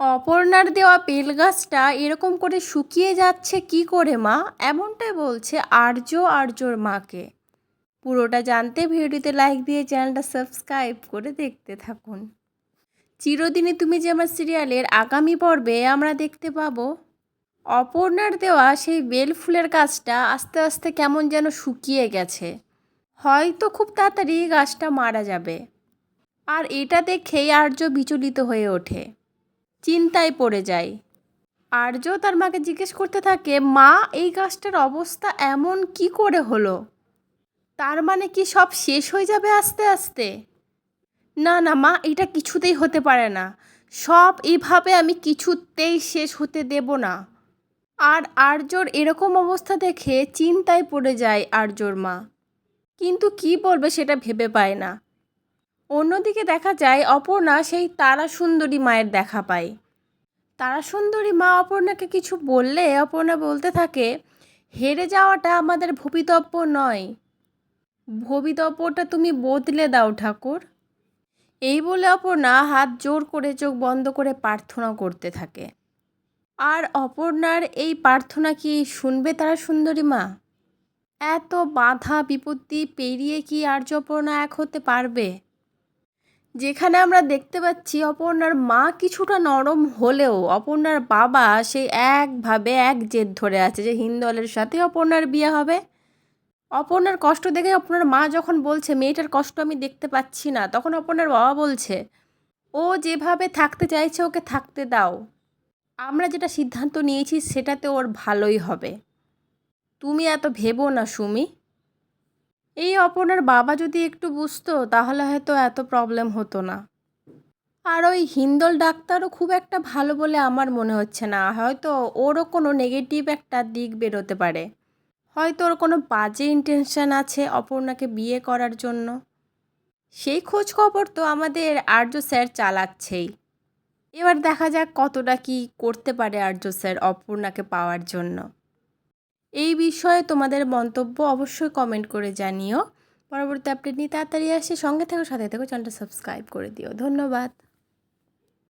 অপর্ণার দেওয়া বেল গাছটা এরকম করে শুকিয়ে যাচ্ছে কি করে মা? এমনটাই বলছে আর্য আর্যর মাকে। পুরোটা জানতে ভিডিওতে লাইক দিয়ে চ্যানেলটা সাবস্ক্রাইব করে দেখতে থাকুন। চিরদিনই তুমি যে আমার সিরিয়ালের আগামী পর্বে আমরা দেখতে পাবো। অপর্ণার দেওয়া সেই বেল ফুলের গাছটা আস্তে আস্তে কেমন যেন শুকিয়ে গেছে। হয়তো খুব তাড়াতাড়ি গাছটা মারা যাবে। আর এটা দেখেই আর্য বিচলিত হয়ে ওঠে। চিন্তায় পড়ে যায়। আর্য তার মাকে জিজ্ঞেস করতে থাকে, মা, এই গাছটার অবস্থা এমন কি করে হলো? তার মানে কি সব শেষ হয়ে যাবে আস্তে আস্তে? না না, মা, এটা কিছুতেই হতে পারে না। সব এইভাবে আমি কিছুতেই শেষ হতে দেব না। আর আর্যর এরকম অবস্থা দেখে চিন্তায় পড়ে যায় আর্যর মা। কিন্তু কি বলবে সেটা ভেবে পায় না। অন্যদিকে দেখা যায় অপর্ণা সেই তারা সুন্দরী মায়ের দেখা পায়। তারা সুন্দরী মা অপর্ণাকে কিছু বললে অপর্ণা বলতে থাকে, হেরে যাওয়াটা আমাদের ভবিতব্য নয়। ভবিতব্যটা তুমি বদলে দাও ঠাকুর। এই বলে অপর্ণা হাত জোর করে চোখ বন্ধ করে প্রার্থনা করতে থাকে। আর অপর্ণার এই প্রার্থনা কি শুনবে তারা সুন্দরী মা? এত বাধা বিপত্তি পেরিয়ে কি আর্য অপর্ণা এক হতে পারবে? যেখানে আমরা দেখতে পাচ্ছি অপর্ণার মা কিছুটা নরম হলেও অপর্ণার বাবা সেই একভাবে এক জেদ ধরে আছে যে হিন্দলের সাথে অপর্ণার বিয়ে হবে। অপর্ণার কষ্ট দেখে অপর্ণার মা যখন বলছে, মেয়েটার কষ্ট আমি দেখতে পাচ্ছি না, তখন অপর্ণার বাবা বলছে, ও যেভাবে থাকতে চাইছে ওকে থাকতে দাও। আমরা যেটা সিদ্ধান্ত নিয়েছি সেটাতে ওর ভালোই হবে। তুমি এত ভেবো না সুমি। এই অপর্ণার বাবা যদি একটু বুঝতো, তাহলে হয়তো এত প্রবলেম হতো না। আর ওই হিন্দল ডাক্তারও খুব একটা ভালো বলে আমার মনে হচ্ছে না। হয়তো ওরও কোনো নেগেটিভ একটা দিক বেরোতে পারে। হয়তো ওর কোনো বাজে ইন্টেনশন আছে অপর্ণাকে বিয়ে করার জন্য। সেই খোঁজ খবর তো আমাদের আর্য স্যার চালাচ্ছেই। এবার দেখা যাক কতটা কি করতে পারে আর্য স্যার অপর্ণাকে পাওয়ার জন্য। এই বিষয়ে তোমাদের মন্তব্য অবশ্যই কমেন্ট করে জানিও। পরবর্তী আপডেট নিয়ে তাড়াতাড়ি আসে। সঙ্গে থেকো, সাথে থেকো চ্যানেলটা সাবস্ক্রাইব করে দিও। ধন্যবাদ।